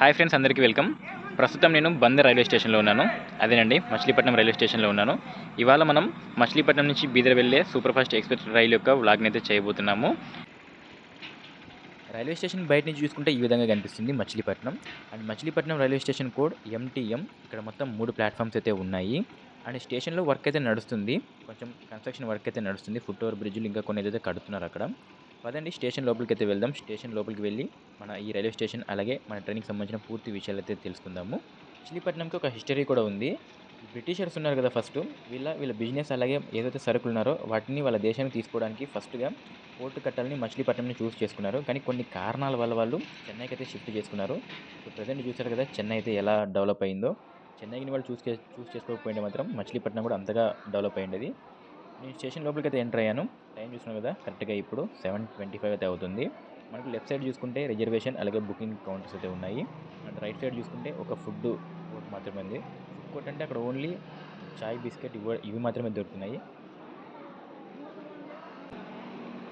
Hi friends అందరికీ welcome. ప్రస్తుతం నేను బందర్ రైల్వే స్టేషన్లో ఉన్నాను. అదేనండి మచిలీపట్నం రైల్వే స్టేషన్లో ఉన్నాను. ఇవాళ మనం మచిలీపట్నం నుంచి బీదర్ వెళ్ళే సూపర్ ఫాస్ట్ ఎక్స్ప్రెస్ రైలు యొక్క వ్లాగ్ని అయితే చేయబోతున్నాము. రైల్వే స్టేషన్ బయట నుంచి చూసుకుంటే ఈ విధంగా కనిపిస్తుంది Machilipatnam. And Machilipatnam railway station code MTM ఇక్కడ మొత్తం మూడు ప్లాట్ఫామ్స్ అయితే ఉన్నాయి. అండ్ స్టేషన్లో వర్క్ అయితే నడుస్తుంది. కొంచెం కన్స్ట్రక్షన్ వర్క్ అయితే నడుస్తుంది. ఫుట్ ఓవర్ బ్రిడ్జ్లు ఇంకా కొన్ని అయితే కడుతున్నారు అక్కడ. పదండి స్టేషన్ లోపలికి అయితే వెళ్దాం. స్టేషన్ లోపలికి వెళ్ళి మన ఈ రైల్వే స్టేషన్ అలాగే మన ట్రైన్కి సంబంధించిన పూర్తి విషయాలు అయితే తెలుసుకుందాము. మచిలీపట్నంకి ఒక హిస్టరీ కూడా ఉంది. బ్రిటిషర్స్ ఉన్నారు కదా ఫస్ట్. వీళ్ళ వీళ్ళ బిజినెస్ అలాగే ఏదైతే సరుకులు ఉన్నారో వాటిని వాళ్ళ దేశానికి తీసుకోవడానికి ఫస్ట్గా పోర్టు కట్టాలని మచిలీపట్నంని చూస్ చేసుకున్నారు. కానీ కొన్ని కారణాల వల్ల వాళ్ళు చెన్నైకి అయితే షిఫ్ట్ చేసుకున్నారు. ఇప్పుడు ప్రజెంట్ చూసారు కదా చెన్నై అయితే ఎలా డెవలప్ అయిందో. చెన్నైని వాళ్ళు చూస్ చూస్ చేసుకోకపోయింటే మాత్రం మచిలీపట్నం కూడా అంతగా డెవలప్ అయ్యింది నేను స్టేషన్ లోపలికి అయితే ఎంటర్ అయ్యాను. టైం చూస్తున్నాను కదా కరెక్ట్గా ఇప్పుడు సెవెన్ ట్వంటీ ఫైవ్ అయితే అవుతుంది. మనకి లెఫ్ట్ సైడ్ చూసుకుంటే రిజర్వేషన్ అలాగే బుకింగ్ కౌంటర్స్ అయితే ఉన్నాయి. అండ్ రైట్ సైడ్ చూసుకుంటే ఒక ఫుడ్ కోర్ట్ మాత్రమే ఉంది. ఫుడ్ కోర్ట్ అంటే అక్కడ ఓన్లీ చాయ్ బిస్కెట్ ఇవి ఇవి మాత్రమే దొరుకుతున్నాయి.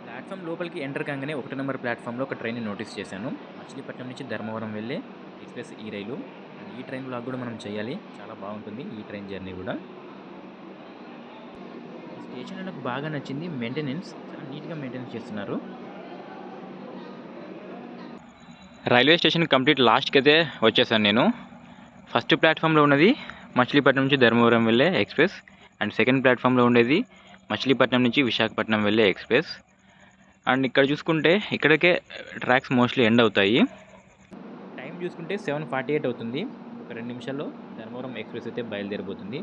ప్లాట్ఫామ్ లోపలికి ఎంటర్ కాగానే ఒకటి నెంబర్ ప్లాట్ఫామ్లో ఒక ట్రైన్ నోటీస్ చేశాను. మచిలీపట్నం నుంచి ధర్మవరం వెళ్ళే ఎక్స్ప్రెస్ ఈ రైలు. ఈ ట్రైన్ బ్లాగ్ కూడా మనం చేయాలి. చాలా బాగుంటుంది ఈ ట్రైన్ జర్నీ కూడా. ఈ స్టేషన్ నాకు బాగా నచ్చింది మెయింటెనెన్స్ చాలా నీట్గా మెయింటెనెన్స్ చేస్తున్నారు. రైల్వే స్టేషన్ కంప్లీట్ లాస్ట్కి అయితే వచ్చేసాను నేను. ఫస్ట్ ప్లాట్ఫామ్లో ఉన్నది మచిలీపట్నం నుంచి ధర్మవరం వెళ్ళే ఎక్స్ప్రెస్ అండ్ సెకండ్ ప్లాట్ఫామ్లో ఉండేది మచిలీపట్నం నుంచి విశాఖపట్నం వెళ్ళే ఎక్స్ప్రెస్ అండ్ ఇక్కడ చూసుకుంటే ఇక్కడికే ట్రాక్స్ మోస్ట్లీ ఎండ్ అవుతాయి. టైం చూసుకుంటే సెవెన్ ఫార్టీ ఎయిట్ అవుతుంది. ఒక రెండు నిమిషాల్లో ధర్మవరం ఎక్స్ప్రెస్ అయితే బయలుదేరిపోతుంది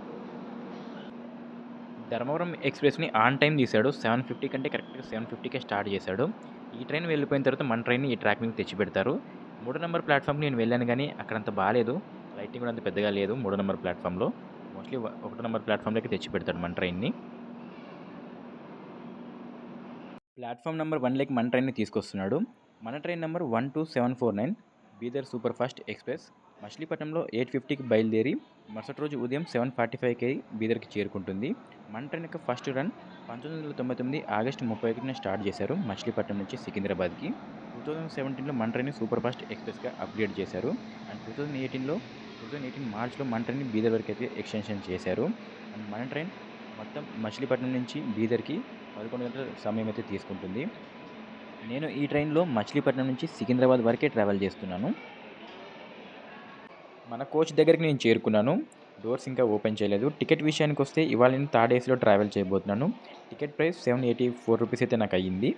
ధర్మవరం ఎక్స్ప్రెస్ని ఆన్ టైం తీశాడు. సెవెన్ ఫిఫ్టీ కంటే కరెక్ట్గా సెవెన్ ఫిఫ్టీకే స్టార్ట్ చేశాడు. ఈ ట్రైన్ వెళ్ళిపోయిన తర్వాత మన ట్రైన్ ఈ ట్రాక్ మీద తెచ్చి పెడతారు. మూడో నెంబర్ ప్లాట్ఫామ్కి నేను వెళ్ళాను కానీ అక్కడ అంత బాగాలేదు లైటింగ్ కూడా అంత పెద్దగా లేదు మూడో నెంబర్ ప్లాట్ఫామ్లో. మోస్ట్లీ ఒకటో నెంబర్ ప్లాట్ఫామ్లోకి తెచ్చి పెడతాడు మన ట్రైన్ని. ప్లాట్ఫామ్ నెంబర్ వన్లోకి మన ట్రైన్ని తీసుకొస్తున్నాడు. మన train number one two seven four nine Bidar super fast express. మచిలీపట్నంలో ఎయిట్ ఫిఫ్టీకి బయలుదేరి మరుసటి రోజు ఉదయం సెవెన్ ఫార్టీ ఫైవ్కి బీదర్కి చేరుకుంటుంది. మన ట్రైన్ యొక్క ఫస్ట్ రన్ పంతొమ్మిది వందల తొంభై తొమ్మిది ఆగస్టు ముప్పై ఒకటిన స్టార్ట్ చేశారు మచిలీపట్నం నుంచి సికింద్రాబాద్కి. టూ థౌజండ్ సెవెంటీన్లో మన ట్రైన్ సూపర్ ఫాస్ట్ ఎక్స్ప్రెస్గా అప్గ్రేడ్ చేశారు. అండ్ టూ థౌజండ్ ఎయిటీన్లో టూ థౌజండ్ ఎయిటీన్ మార్చ్లో మన ట్రైన్ బీదర్ వరకు అయితే ఎక్స్టెన్షన్ చేశారు. అండ్ మన ట్రైన్ మొత్తం మచిలీపట్నం నుంచి బీదర్కి పదకొండు గంటల సమయం అయితే తీసుకుంటుంది. నేను ఈ ట్రైన్లో మచిలీపట్నం నుంచి సికింద్రాబాద్ వరకే ట్రావెల్ చేస్తున్నాను. మన కోచ్ దగ్గరికి నేను చేరుకున్నాను. డోర్స్ ఇంకా ఓపెన్ చేయలేదు. టికెట్ విషయానికి వస్తే ఇవాళ నేను థర్డ్ ఏసీలో ట్రావెల్ చేయబోతున్నాను. Ticket price seven eighty four rupees అయితే నాకు అయ్యింది.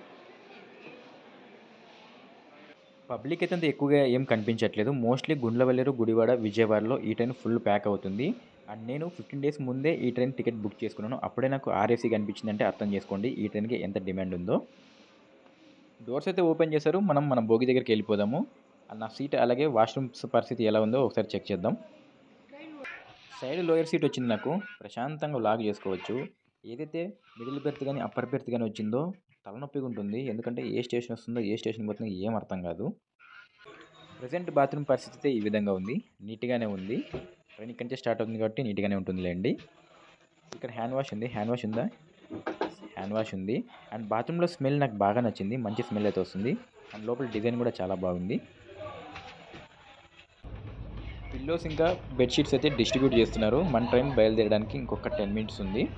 పబ్లిక్ అయితే అంత ఎక్కువగా ఏం కనిపించట్లేదు. మోస్ట్లీ గుండ్లవల్లేరు గుడివాడ విజయవాడలో ఈ ట్రైన్ ఫుల్ ప్యాక్ అవుతుంది. అండ్ నేను ఫిఫ్టీన్ డేస్ ముందే ఈ ట్రైన్ టికెట్ బుక్ చేసుకున్నాను. అప్పుడే నాకు ఆర్ఏసీ కనిపించిందంటే అర్థం చేసుకోండి ఈ ట్రైన్కి ఎంత డిమాండ్ ఉందో. డోర్స్ అయితే ఓపెన్ చేశారు. మనం మన భోగి దగ్గరికి వెళ్ళిపోదాము. నా సీట్ అలాగే వాష్రూమ్స్ పరిస్థితి ఎలా ఉందో ఒకసారి చెక్ చేద్దాం. సైడ్ లోయర్ సీట్ వచ్చింది నాకు. ప్రశాంతంగా లాగ్ చేసుకోవచ్చు. ఏదైతే మిడిల్ బెర్త్ కానీ అప్పర్ బెర్త్ కానీ వచ్చిందో తలనొప్పిగా ఉంటుంది. ఎందుకంటే ఏ స్టేషన్ వస్తుందో ఏ స్టేషన్ పోతుందో ఏం అర్థం కాదు. ప్రజెంట్ బాత్రూమ్ పరిస్థితి ఈ విధంగా ఉంది. నీట్గానే ఉంది. ట్రైన్ ఇక్కడి నుంచే స్టార్ట్ అవుతుంది కాబట్టి నీట్గానే ఉంటుందిలేండి. ఇక్కడ హ్యాండ్ వాష్ ఉంది. హ్యాండ్ వాష్ ఉందా? హ్యాండ్ వాష్ ఉంది. అండ్ బాత్రూంలో స్మెల్ నాకు బాగా నచ్చింది. మంచి స్మెల్ అయితే వస్తుంది. అండ్ లోపల డిజైన్ కూడా చాలా బాగుంది. పిల్లోస్ ఇంకా బెడ్షీట్స్ అయితే డిస్ట్రిబ్యూట్ చేస్తున్నారు. మన ట్రైన్ బయలుదేరడానికి ఇంకొక టెన్ మినిట్స్ ఉంది.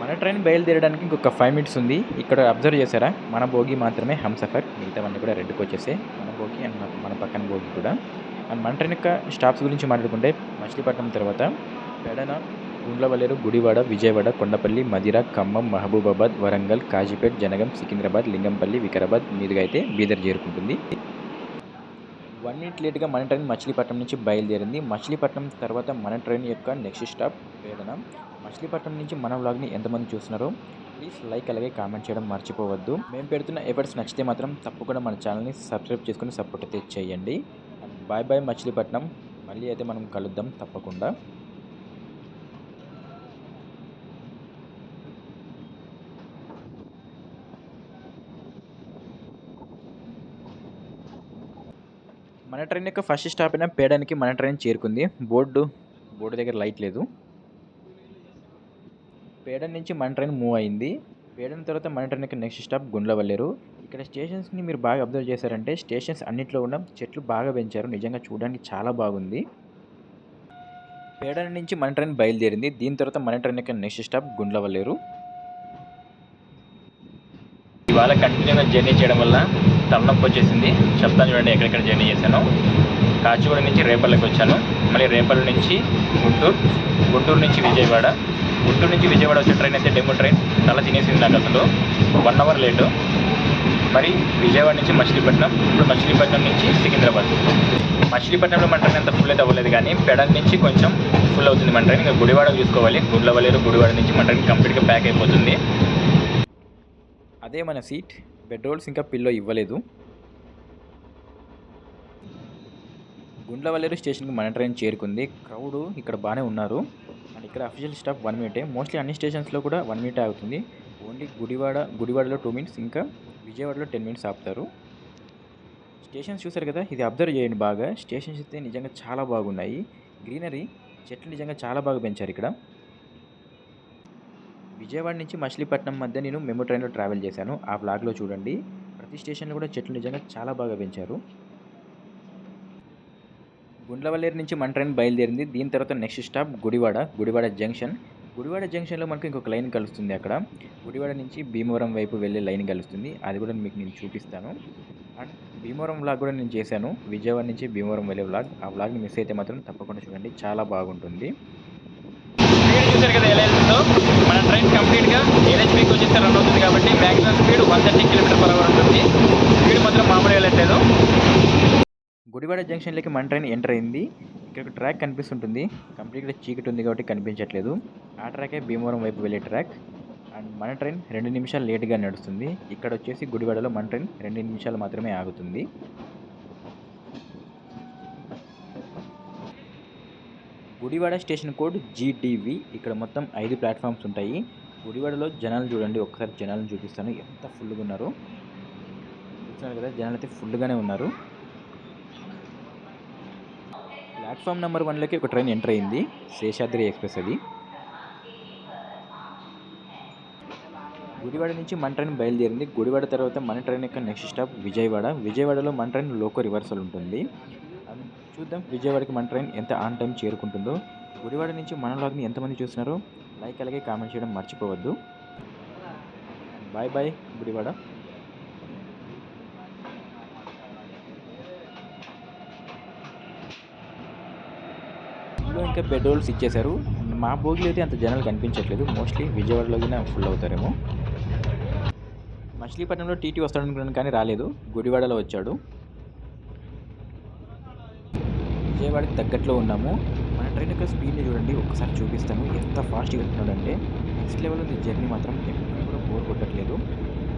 మన ట్రైన్ బయలుదేరడానికి ఇంకొక ఫైవ్ మినిట్స్ ఉంది. ఇక్కడ అబ్జర్వ్ చేశారా? మన భోగి మాత్రమే హంసఫర్. మిగతావన్నీ కూడా రెడ్కి వచ్చేసాయి మన భోగి అండ్ మన- పక్కన భోగి కూడా. అండ్ మన ట్రైన్ యొక్క స్టాప్స్ గురించి మాట్లాడుకుంటే మచిలీపట్నం తర్వాత పెడన గుండ్లవల్లేరు గుడివాడ విజయవాడ కొండపల్లి మదిర ఖమ్మం మహబూబాబాద్ వరంగల్ కాజీపేట్ జనగం సికింద్రాబాద్ లింగంపల్లి వికారాబాద్ మీదుగా అయితే బీదర్ చేరుకుంటుంది. వన్ మినిట్ లేట్గా మన ట్రైన్ మచిలీపట్నం నుంచి బయలుదేరింది. మచిలీపట్నం తర్వాత మన ట్రైన్ యొక్క నెక్స్ట్ స్టాప్ వేదన. మచిలీపట్నం నుంచి మన వ్లాగ్ని ఎంతమంది చూస్తున్నారో? ప్లీజ్ లైక్ అలాగే కామెంట్ చేయడం మర్చిపోవద్దు. మేము పెడుతున్న ఎఫర్ట్స్ నచ్చితే మాత్రం తప్పకుండా మన ఛానల్ని సబ్స్క్రైబ్ చేసుకుని సపోర్ట్ అయితే చేయండి. Bye bye Machilipatnam. మళ్ళీ అయితే మనం కలుద్దాం తప్పకుండా. మన ట్రైన్ యొక్క ఫస్ట్ స్టాప్ అయిన పేడానికి మన ట్రైన్ చేరుకుంది బోర్డు బోర్డు దగ్గర లైట్ లేదు పేడ నుంచి మన ట్రైన్ మూవ్ అయింది పేడన తర్వాత మన ట్రైన్ యొక్క నెక్స్ట్ స్టాప్ గుండ్లవల్లేరు ఇక్కడ ఇక్కడ స్టేషన్స్‌ని మీరు బాగా అబ్జర్వ్ చేశారంటే స్టేషన్స్ అన్నింటిలో ఉన్న చెట్లు బాగా పెంచారు. నిజంగా చూడడానికి చాలా బాగుంది. పేడ నుంచి మన ట్రైన్ బయలుదేరింది. దీని తర్వాత మన ట్రైన్ యొక్క నెక్స్ట్ స్టాప్ గుండ్లవల్లేరు. ఇవాళ కంటిన్యూగా జర్నీ చేయడం వల్ల తలనొప్పి వచ్చేసింది. చెప్తాను చూడండి ఎక్కడెక్కడ జర్నీ చేశాను కాచిగూడ నుంచి రేపల్లికి వచ్చాను. మళ్ళీ రేపల్లి నుంచి గుంటూరు, గుంటూరు నుంచి విజయవాడ, గుంటూరు నుంచి విజయవాడ వచ్చే ట్రైన్ అయితే డెమో ట్రైన్ తల తినేసింది నాకు అసలు. One hour late. మరి విజయవాడ నుంచి మచిలీపట్నం, ఇప్పుడు మచిలీపట్నం నుంచి సికింద్రాబాద్. మచిలీపట్నంలో మన ట్రైన్ అంత ఫుల్ అయితే అవ్వలేదు కానీ పెడల్ నుంచి కొంచెం ఫుల్ అవుతుంది మన ట్రైన్. ఇంకా గుడివాడ చూసుకోవాలి. గుడ్లవలేరు గుడివాడ నుంచి మన ట్రైన్ కంప్లీట్‌గా ప్యాక్ అయిపోతుంది. అదే మన సీట్. బెడ్ రోల్స్ ఇంకా పిల్లో ఇవ్వలేదు. గుండ్లవల్లేరు స్టేషన్‌కి మన ట్రైన్ చేరుకుంది. క్రౌడ్ ఇక్కడ బాగానే ఉన్నారు. అండ్ ఇక్కడ అఫీషియల్ స్టాప్ వన్ మినిటే. మోస్ట్‌లీ అన్ని స్టేషన్స్‌లో కూడా వన్ మినిట్ ఆగుతుంది. ఓన్లీ గుడివాడ, గుడివాడలో టూ మినిట్స్ ఇంకా విజయవాడలో 10 మినిట్స్ ఆపుతారు. స్టేషన్స్ చూసారు కదా! ఇది అబ్జర్వ్ చేయండి బాగా. స్టేషన్స్ అయితే నిజంగా చాలా బాగున్నాయి. గ్రీనరీ చెట్లు నిజంగా చాలా బాగా పెంచారు ఇక్కడ. విజయవాడ నుంచి మచిలీపట్నం మధ్య నేను మెమో ట్రైన్‌లో ట్రావెల్ చేశాను. ఆ వ్లాగ్‌లో చూడండి. ప్రతి స్టేషన్‌లో కూడా చెట్లు నిజంగా చాలా బాగా పెంచారు. గుండ్లవల్లేరు నుంచి మన ట్రైన్ బయలుదేరింది. దీని తర్వాత next stop Gudivada, Gudivada junction. Gudivada జంక్షన్‌లో మనకు ఇంకొక లైన్ కలుస్తుంది అక్కడ. గుడివాడ నుంచి భీమవరం వైపు వెళ్ళే లైన్ కలుస్తుంది. అది కూడా మీకు నేను చూపిస్తాను. అండ్ భీమవరం వ్లాగ్ కూడా నేను చేశాను. విజయవాడ నుంచి భీమవరం వెళ్ళే వ్లాగ్. ఆ వ్లాగ్‌ని మిస్ అయితే మాత్రం తప్పకుండా చూడండి. చాలా బాగుంటుంది. చూసారు కదా ఎలా వెళ్తుందో. కంప్లీట్‌గా రన్ అవుతుంది కాబట్టి maximum speed 130 kilometre per hour ఉంటుంది. స్పీడ్ మాత్రం మామూలు వెళ్ళట్లేదు. గుడివాడ జంక్షన్‌లోకి మన ట్రైన్ ఎంటర్ అయింది. ఇక్కడ ఒక ట్రాక్ కనిపిస్తుంటుంది. కంప్లీట్‌గా చీకటి ఉంది కాబట్టి కనిపించట్లేదు. ఆ ట్రాకే భీమవరం వైపు వెళ్ళే ట్రాక్. అండ్ మన ట్రైన్ రెండు నిమిషాలు లేట్‌గా నడుస్తుంది. ఇక్కడ వచ్చేసి గుడివాడలో మన ట్రైన్ రెండు నిమిషాలు మాత్రమే ఆగుతుంది. Gudivada station code GTV. ఇక్కడ మొత్తం ఐదు ప్లాట్ఫామ్స్ ఉంటాయి. గుడివాడలో జనాలు చూడండి. ఒకసారి జనాలను చూపిస్తాను. ఎంత ఫుల్‌గా ఉన్నారో. చూస్తున్నారు కదా! జనాలైతే ఫుల్‌గానే ఉన్నారు. ప్లాట్ఫామ్ నెంబర్ వన్లోకి ఒక ట్రైన్ ఎంటర్ అయింది. శేషాద్రి ఎక్స్‌ప్రెస్ అది. గుడివాడ నుంచి మన ట్రైన్ బయలుదేరింది. గుడివాడ తర్వాత మన ట్రైన్ యొక్క నెక్స్ట్ స్టాప్ విజయవాడ. విజయవాడలో మన ట్రైన్ లోకో రివర్సల్ ఉంటుంది. చూద్దాం విజయవాడకి మన ట్రైన్ ఎంత ఆన్ టైం చేరుకుంటుందో. గుడివాడ నుంచి మన లాగ్ని ఎంతమంది చూస్తున్నారో లైక్ అలాగే కామెంట్ చేయడం మర్చిపోవద్దు. Bye bye Gudivada. ఇంకా బెడ్ రోల్స్ ఇచ్చేశారు. మా భోగిలో అయితే అంత జనాలు కనిపించట్లేదు. మోస్ట్‌లీ విజయవాడలోనే ఫుల్ అవుతారేమో. మచిలీపట్నంలో టీటీ వస్తాడనుకున్నాను కానీ రాలేదు. గుడివాడలో వచ్చాడు. విజయవాడకి తగ్గట్లో ఉన్నాము. ట్రైన్ యొక్క స్పీడ్‌ని చూడండి. ఒకసారి చూపిస్తాను. ఎంత ఫాస్ట్‌గా వెళ్తున్నాడంటే నెక్స్ట్ లెవెల్ ఉంది జర్నీ మాత్రం. ఎక్కడ కూడా బోర్ కొట్టట్లేదు.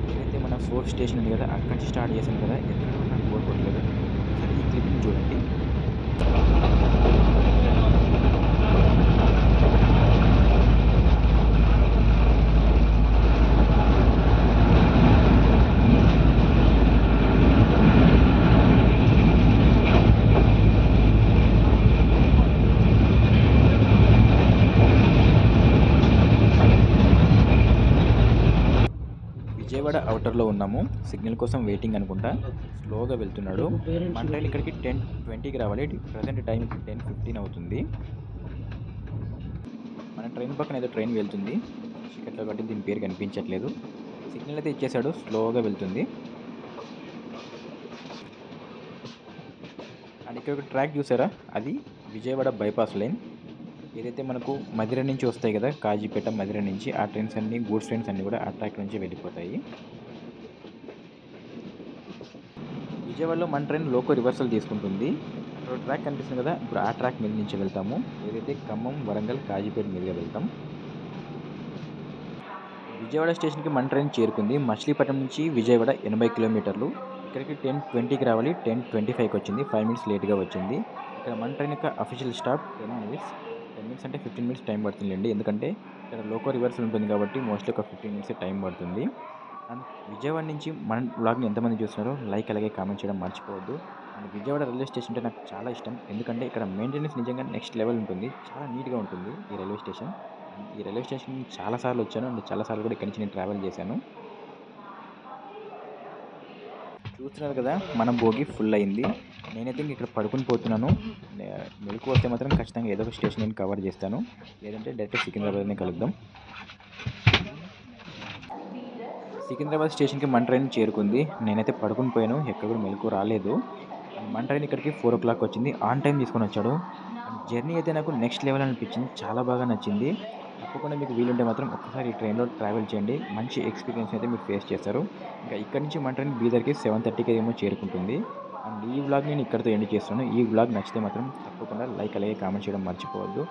ఏదైతే మన ఫోర్త్ స్టేషన్ ఉంది కదా! అక్కడి నుంచి స్టార్ట్ చేశాను కదా! ఎక్కడ కూడా నాకు బోర్ కొట్టలేదు. ఒకసారి ఈ క్లిప్‌ని చూడండి. విజయవాడ ఔటర్‌లో ఉన్నాము. సిగ్నల్ కోసం వెయిటింగ్ అనుకుంటా. స్లోగా వెళ్తున్నాడు. మన ట్రైన్ ఇక్కడికి 10:20కి రావాలి. ప్రెజెంట్ టైం 10:15 అవుతుంది. మన ట్రైన్ పక్కన ఏదో ట్రైన్ వెళ్తుంది. టికెట్లో కాబట్టి దీని పేరు కనిపించట్లేదు. సిగ్నల్ అయితే ఇచ్చేసాడు. స్లోగా వెళ్తుంది. అండ్ ఇక్కడ ఒక ట్రాక్ చూసారా? అది విజయవాడ బైపాస్ లైన్. ఏదైతే మనకు మధిర నుంచి వస్తాయి కదా! కాజీపేట, మధిర నుంచి ఆ ట్రైన్స్ అన్నీ గూడ్స్ ట్రైన్స్ అన్నీ కూడా ఆ ట్రాక్ నుంచే వెళ్ళిపోతాయి. విజయవాడలో మన ట్రైన్ లోకో రివర్సల్ తీసుకుంటుంది. అక్కడ ట్రాక్ కనిపిస్తుంది కదా! ఇప్పుడు ఆ ట్రాక్ మీద నుంచి వెళ్తాము. ఏదైతే ఖమ్మం, వరంగల్, కాజీపేట మీదుగా వెళ్తాం. విజయవాడ స్టేషన్‌కి మన ట్రైన్ చేరుకుంది. మచిలీపట్నం నుంచి విజయవాడ 80 కిలోమీటర్లు. ఇక్కడికి 10:20కి రావాలి. 10:25కి వచ్చింది. ఫైవ్ మినిట్స్ లేట్‌గా వచ్చింది. ఇక్కడ మన ట్రైన్ యొక్క అఫీషియల్ స్టాప్ 10 మినిట్స్. 10 మినిట్స్ అంటే 15 మినిట్స్ టైం పడుతుందండి ఎందుకంటే ఇక్కడ లోకో రివర్సల్ ఉంటుంది కాబట్టి మోస్ట్‌లీ ఒక ఫిఫ్టీన్ మినిట్స్ టైం పడుతుంది. అండ్ విజయవాడ నుంచి మన బ్లాగ్ని ఎంతమంది చూస్తున్నారో లైక్ అలాగే కామెంట్ చేయడం మర్చిపోవద్దు. అండ్ విజయవాడ రైల్వే స్టేషన్ అంటే నాకు చాలా ఇష్టం. ఎందుకంటే ఇక్కడ మెయింటెనెన్స్ నిజంగా నెక్స్ట్ లెవెల్ ఉంటుంది. చాలా నీట్‌గా ఉంటుంది ఈ రైల్వే స్టేషన్. ఈ రైల్వే స్టేషన్ చాలా సార్లు వచ్చాను. అండ్ చాలా సార్లు కూడా ఇక్కడి నుంచి నేను ట్రావెల్ చేశాను. చూస్తున్నారు కదా మన భోగి ఫుల్ అయింది. నేనైతే ఇంక ఇక్కడ పడుకుని పోతున్నాను. మెలకు వస్తే మాత్రం ఖచ్చితంగా ఏదో ఒక స్టేషన్ నేను కవర్ చేస్తాను. లేదంటే డైరెక్ట్ సికింద్రాబాద్నే కలుద్దాం. సికింద్రాబాద్ స్టేషన్కి మన ట్రైన్ చేరుకుంది. నేనైతే పడుకుని పోయాను. ఎక్కడ కూడా మెలకు రాలేదు. మన ట్రైన్ ఇక్కడికి ఫోర్ ఓ క్లాక్ వచ్చింది. ఆన్ టైం తీసుకొని వచ్చాడు. జర్నీ అయితే నాకు నెక్స్ట్ లెవెల్ అనిపించింది. చాలా బాగా నచ్చింది. తప్పకుండా మీకు వీలుంటే మాత్రం ఒక్కసారి ఈ ట్రైన్లో ట్రావెల్ చేయండి. మంచి ఎక్స్పీరియన్స్ అయితే మీరు ఫేస్ చేస్తారు. ఇంకా ఇక్కడ నుంచి మన ట్రైన్ బీదర్కి సెవెన్ థర్టీకి ఏమో చేరుకుంటుంది. అండ్ ఈ వ్లాగ్ నేను ఇక్కడితో ఎండ్ చేస్తున్నాను. ఈ వ్లాగ్ నచ్చితే మాత్రం తప్పకుండా లైక్ అలాగే కామెంట్ చేయడం మర్చిపోవద్దు.